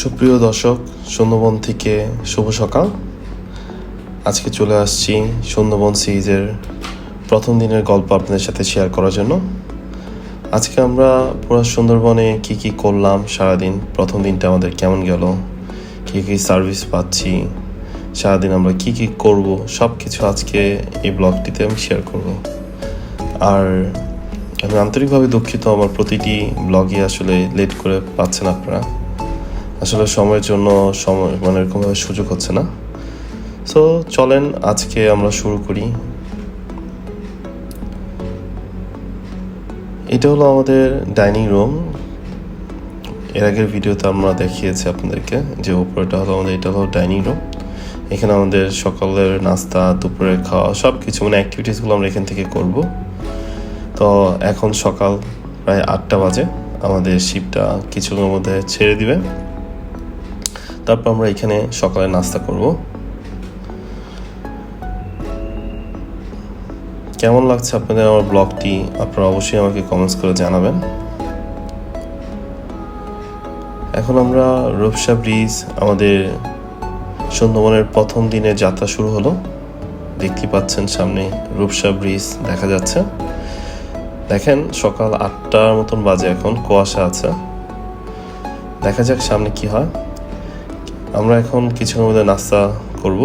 সুপ্রিয় দর্শক, সুন্দরবন থেকে শুভ সকাল। আজকে চলে আসছি সুন্দরবন সিরিজের প্রথম দিনের গল্প আপনাদের সাথে শেয়ার করার জন্য। আজকে আমরা পুরো সুন্দরবনে কি কি করলাম, সারাদিন, প্রথম দিনটা আমাদের কেমন গেল, কি কি সার্ভিস পাচ্ছি, সারাদিন আমরা কি কি করব সব কিছু আজকে এই ব্লগটিতে আমি শেয়ার করব। আর আমি আন্তরিকভাবে দুঃখিত, আমার প্রতিটি ব্লগই আসলে লেট করে পাচ্ছেন আপনারা। আসলে সময়ের জন্য সময় মানে এরকমভাবে সুযোগ হচ্ছে না। সো চলেন আজকে আমরা শুরু করি। এটা হলো আমাদের ডাইনিং রুম। এর আগের ভিডিওতে আমরা দেখিয়েছি আপনাদেরকে যে উপরেটা হলো আমাদের, এটা হলো ডাইনিং রুম। এখানে আমাদের সকালের নাস্তা, দুপুরের খাওয়া সব কিছু মানে অ্যাক্টিভিটিসগুলো আমরা এখান থেকে করব। তো এখন সকাল প্রায় আটটা বাজে। আমাদের শিপটা কিছুক্ষণের মধ্যে ছেড়ে দিবে। তারপর আমরা এখানে সকালে নাস্তা করব। কেমন লাগছে আপনাদের আমার ব্লগটি? আপনারা অবশ্যই আমাকে কমেন্টস করে জানাবেন। এখন আমরা রূপসা ব্রিজ, আমাদের সুন্দরবনের প্রথম দিনের যাত্রা শুরু হলো। দেখতে পাচ্ছেন সামনে রূপসা ব্রিজ দেখা যাচ্ছে। দেখেন সকাল আটটার মতন বাজে এখন, কুয়াশা আছে। দেখা যাক সামনে কি হয়। আমরা এখন কিছুক্ষণের মধ্যে নাস্তা করব।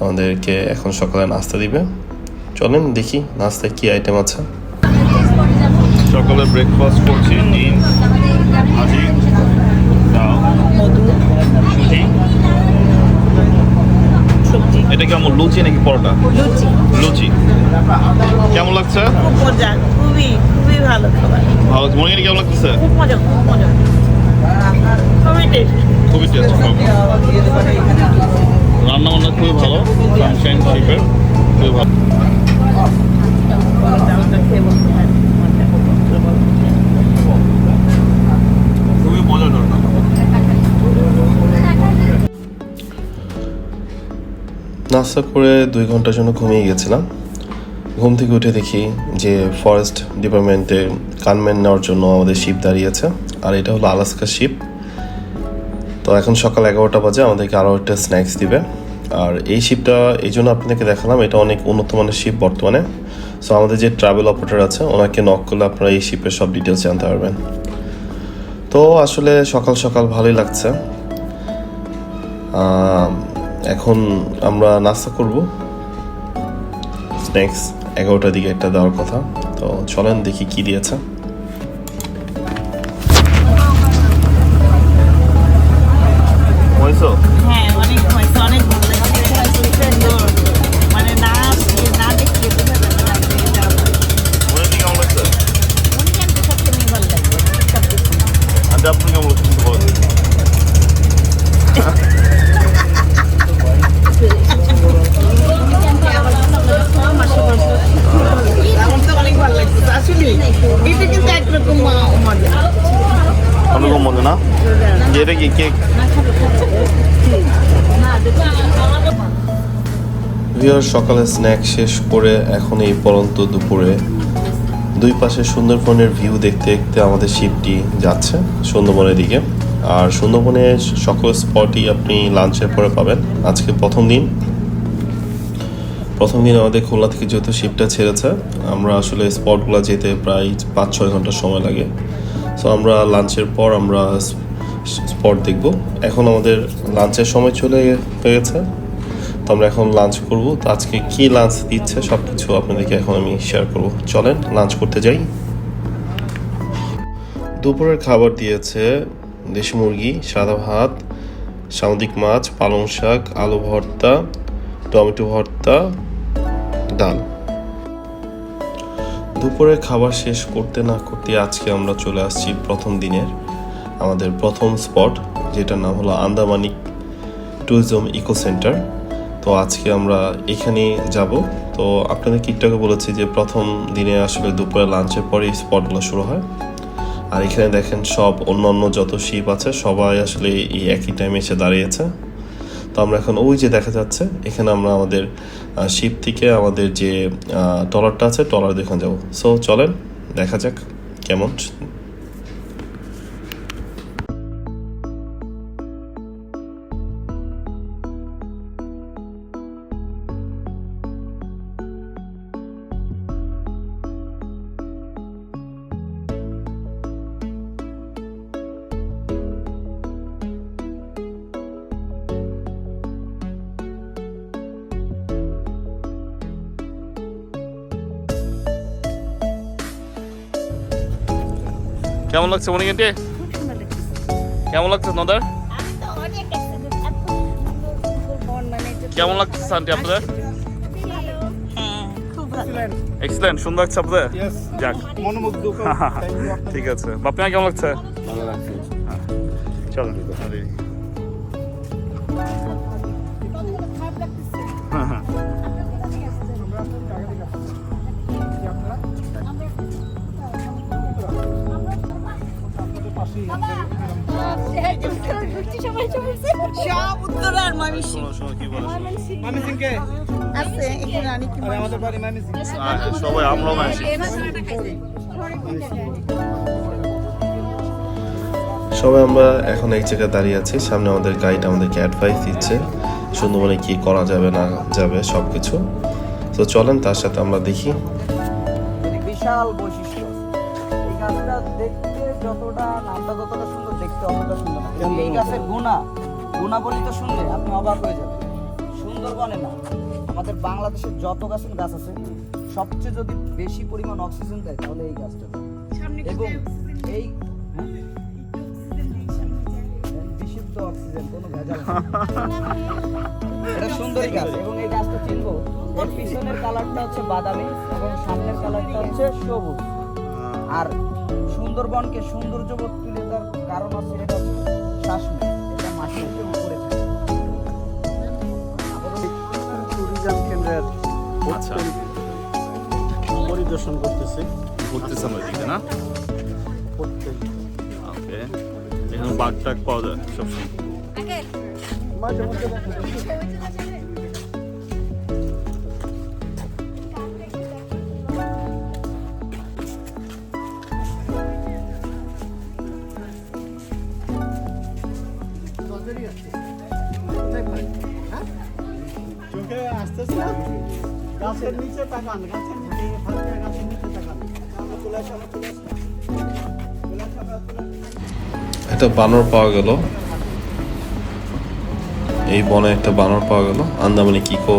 আমাদেরকে এখন সকালে নাস্তা দিবে। চলেন দেখি নাস্তায় কি আইটেম আছে। সকালে ব্রেকফাস্ট করছি ডিম ভাজি ডাল সুজি। এটা কেমন লুচি নাকি পরোটা? লুচি। লুচি। কেমন লাগছে? খুব মজা খুবই খুবই ভালো খাবার। ভালো মনে কেমন লাগতেছে খুব মজা খুব মজা খুবই টেস্ট খুবই টেস্ট রান্না বান্না খুবই ভালো সানশাইন শিপের খুবই ভালো। খুবই মজার রান্না। নাস্তা করে দুই ঘণ্টার জন্য ঘুমিয়ে গেছিলাম। ঘুম থেকে উঠে দেখি যে ফরেস্ট ডিপার্টমেন্টে কানম্যান নেওয়ার জন্য আমাদের শিপ দাঁড়িয়েছে আর এটা হলো আলাস্কা শিপ। তো এখন সকাল এগারোটা বাজে, আমাদেরকে আরও একটা স্ন্যাক্স দিবে। আর এই শিপটা, এই জন্য আপনাদেরকে দেখালাম, এটা অনেক উন্নত মানের শিপ বর্তমানে। সো আমাদের যে ট্রাভেল অপারেটর আছে, ওনাকে নক করলে আপনারা এই শিপের সব ডিটেলস জানতে পারবেন। তো আসলে সকাল সকাল ভালোই লাগছে। এখন আমরা নাস্তা করব। স্ন্যাক্স এগারোটার দিকে একটা দেওয়ার কথা। তো চলেন দেখি কি দিয়েছে। মজা না এটা কি সকালে স্ন্যাক শেষ করে এখন এই পরন্ত দুপুরে দুই পাশে সুন্দরবনের ভিউ দেখতে দেখতে আমাদের শিপটি যাচ্ছে সুন্দরবনের দিকে। আর সুন্দরবনের সকল স্পটই আপনি লাঞ্চের পরে পাবেন। আজকে প্রথম দিন। প্রথম দিন আমাদের খুলনা থেকে যেহেতু শিপটা ছেড়েছে, আমরা আসলে স্পটগুলো যেতে প্রায় পাঁচ ছয় ঘণ্টা সময় লাগে। সো আমরা লাঞ্চের পর আমরা স্পট দেখব। এখন আমাদের লাঞ্চের সময় চলে গেছে। তো আমরা এখন লাঞ্চ করব। তো আজকে কি লাঞ্চ দিচ্ছে সব কিছু আপনাদেরকে এখন আমি শেয়ার করব। চলেন, লাঞ্চ করতে যাই। দুপুরের খাবার দিয়েছে দেশি মুরগি, সাদা ভাত, সামুদ্রিক মাছ, পালং শাক, আলু ভর্তা, টমেটো ভর্তা, ডাল। দুপুরের খাবার শেষ করতে না করতে আজকে আমরা চলে আসছি প্রথম দিনের আমাদের প্রথম স্পট, যেটার নাম হলো আন্দামানিক ট্যুরিজম ইকো সেন্টার। তো আজকে আমরা এখানে যাব। তো আপনাদের কিটটাকে বলেছি যে প্রথম দিনে আসলে দুপুরে লাঞ্চের পরে স্পটগুলো শুরু হয়। আর এখানে দেখেন সব অন্য অন্য যত শিপ আছে, সবাই আসলে এই একই টাইমে এসে দাঁড়িয়েছে। তো আমরা এখন ওই যে দেখা যাচ্ছে, এখানে আমরা আমাদের শিপ থেকে আমাদের যে টলারটা আছে টলার দেখে যাব সো চলেন, দেখা যাক কেমন কেমন লাগছে মনি আন্টি কেমন লাগছে নদার? মানে কেমন লাগছে আন্টি আপনাদের? হ্যাঁ, এক্সিলেন্ট সুন্দর লাগছে আপনাদের? যাক। ঠিক আছে। বাপিয়া কেমন লাগছে? ভালো লাগছে। হ্যাঁ চলো হ্যাঁ, হ্যাঁ। সবাই, আমরা এখন এক জায়গায় দাঁড়িয়ে আছি। সামনে আমাদের গাইড আমাদেরকে অ্যাডভাইস দিচ্ছে, সুন্দরবনে কি করা যাবে, না যাবে সব কিছু তো চলেন, তার সাথে আমরা দেখি। বিশাল বৈশিষ্ট্য। যতটা নামটা যতটা সুন্দর দেখতে অতটা সুন্দর না। এই গাছের গুণা গুণাবলী তো শুনলে আপনি অবাক হয়ে যাবেন। সুন্দরবনে না আমাদের বাংলাদেশের যত গাছের গাছ আছে সবচেয়ে যদি বেশি পরিমাণ অক্সিজেন দেয় তাহলে এই গাছটা। এবং এই হ্যাঁ? বিশুদ্ধ অক্সিজেন কোনো ভেজাল এটা সুন্দরী গাছ এবং এই গাছটা চিনবো। এর পিছনের কালারটা হচ্ছে বাদামি এবং সামনের কালারটা হচ্ছে সবুজ। আর সুন্দরবনকে সৌন্দর্যবোধ তুলে তার কারণ আছে এটা শ্বাসমূল এটা মাটির উপরে ট্যুরিজম কেন্দ্রের আচ্ছা। পরিদর্শন করতেছি। ঘুরতেছেন ওইদিকে না? প্রত্যেক ওকে। এখানে বাঘ টাক পাওয়া যায় সবসময়। মাঝে মধ্যে একটা বানর পাওয়া গেল। এই বনে একটা বানর পাওয়া গেল। আন্দামানি কিকো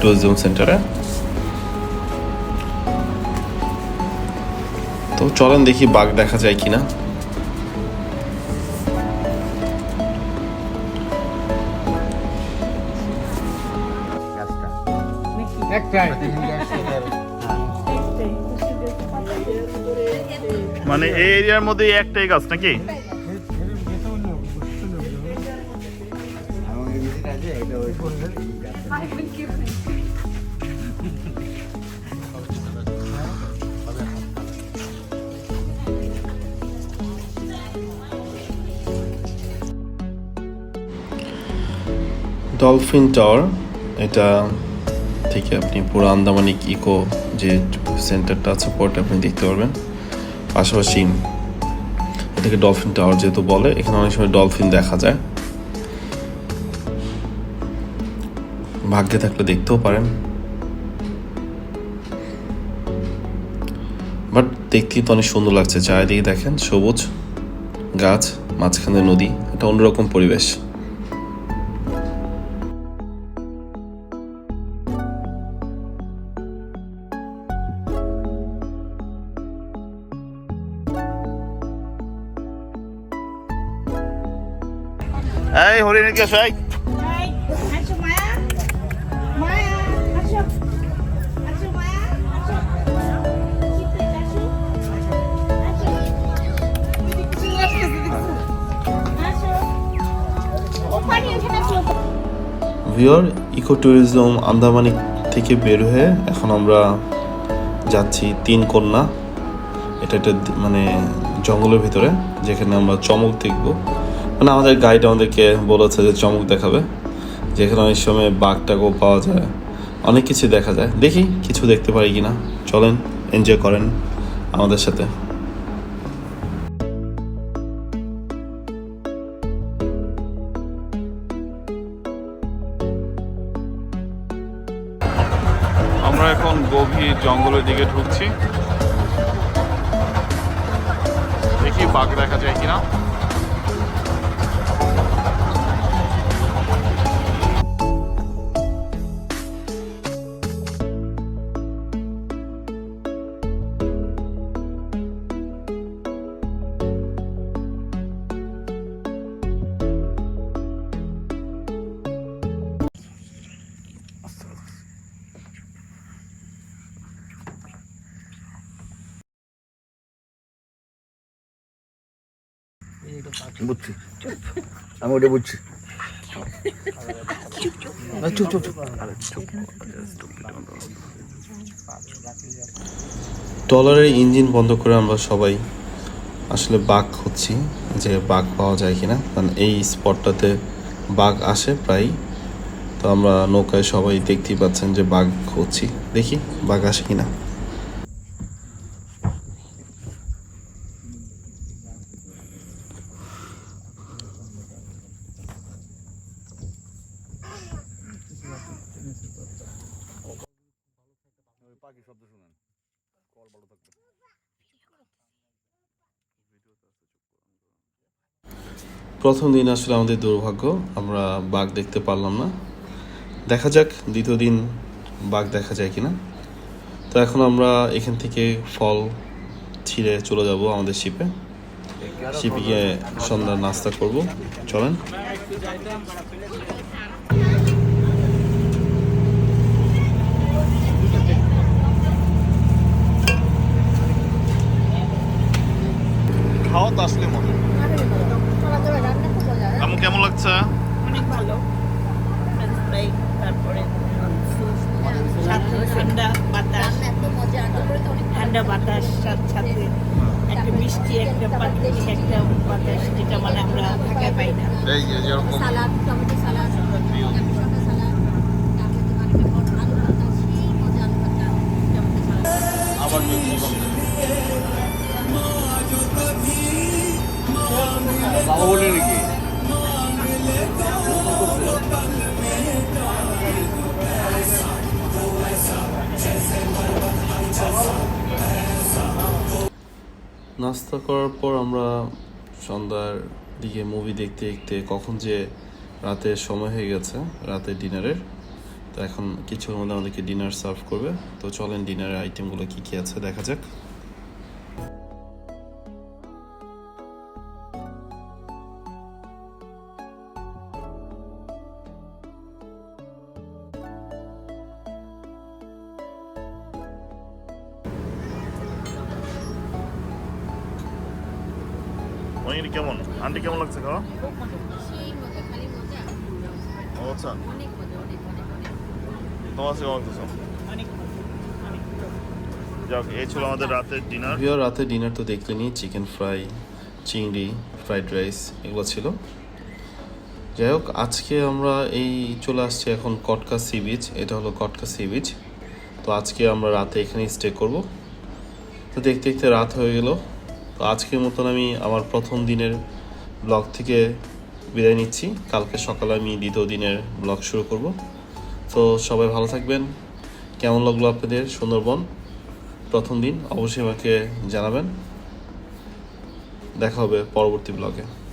ট্যুরিজম সেন্টারে তো চলেন দেখি বাঘ দেখা যায় কিনা। মানে এই এরিয়ার মধ্যে একটাই গাছ নাকি? ডলফিন টাওয়ার এটা থেকে আপনি পুরো আন্দামানিক ইকো যে সেন্টারটা আছে পরটা আপনি দেখতে পারবেন। পাশাপাশি এটাকে ডলফিন টাওয়ার যেহেতু বলে, এখানে অনেক সময় ডলফিন দেখা যায়। ভাগ্যে থাকলে দেখতেও পারেন। বাট দেখতেই তো অনেক সুন্দর লাগছে, চারিদিকে দেখেন সবুজ গাছ, মাঝখানে নদী, এটা অন্যরকম পরিবেশ। আসো ভিওর ইকো ট্যুরিজম আন্দামানি থেকে বের হয়ে এখন আমরা যাচ্ছি তিন কন্যা। এটা একটা মানে জঙ্গলের ভিতরে যেখানে আমরা চমক দেখব। মানে আমাদের গাইড আমাদেরকে বলেছে যে চমক দেখাবে। যেখানে অনেক সময় বাঘ টাকও পাওয়া যায়, অনেক কিছু দেখা যায়। দেখি কিছু দেখতে পারি কিনা। চলেন এনজয় করেন আমাদের সাথে। আমরা এখন গভীর জঙ্গলের দিকে ঢুকছি। দেখি বাঘ দেখা যায় কিনা। বুঝছি। আমি ওটা বুঝছি। ট্রলারের ইঞ্জিন বন্ধ করে আমরা সবাই আসলে বাঘ খুঁজছি যে বাঘ পাওয়া যায় কিনা। কারণ এই স্পটটাতে বাঘ আসে প্রায় তো আমরা নৌকায় সবাই দেখতেই পাচ্ছেন যে বাঘ খুঁজছি। দেখি বাঘ আসে কিনা। প্রথম দিন আসলে আমাদের দুর্ভাগ্য, আমরা বাঘ দেখতে পারলাম না। দেখা যাক, দ্বিতীয় দিন বাঘ দেখা যায় কিনা। তো এখন আমরা এখান থেকে ফল ছিঁড়ে চলে যাব আমাদের শিপে শিপে গিয়ে সন্ধ্যার নাস্তা করব। চলেন। খাওয়া তো আসলে মনে কেমন লাগছে? অনেক ভালো। তারপরে ঠান্ডা বাতাস ঠান্ডা বাতাস সাথে সাথে একটা মিষ্টি একটা একটা বাতাস যেটা মানে আমরা ঢাকায় পাই না। নাস্তা করার পর আমরা সন্ধ্যার দিকে মুভি দেখতে দেখতে কখন যে রাতে সময় হয়ে গেছে, রাতে ডিনারের তো এখন কিছুর মধ্যে আমাদেরকে ডিনার সার্ভ করবে। তো চলেন ডিনারের আইটেমগুলো কী কী আছে দেখা যাক। অনেক কেমন? আন্টি কেমন লাগছে খাওয়া? আচ্ছা। তোমার আমাদের রাতের ডিনার ভিও রাতে ডিনার তো দেখলেনি চিকেন ফ্রাই চিংড়ি ফ্রাইড রাইস এগুলো ছিল। যাই হোক, আজকে আমরা এই চলে আসছি এখন কটকা সি বিচ এটা হলো কটকা সি বিচ তো আজকে আমরা রাতে এখানে স্টে করব। তো দেখতে দেখতে রাত হয়ে গেল। তো আজকের মতন আমি আমার প্রথম দিনের ব্লগ থেকে বিদায় নিচ্ছি। কালকে সকালে আমি দ্বিতীয় দিনের ব্লগ শুরু করব। তো সবাই ভালো থাকবেন। কেমন লাগল আপনাদের সুন্দরবন? প্রথম দিন অবশ্যই আমাকে জানাবেন। দেখা হবে পরবর্তী ব্লগে।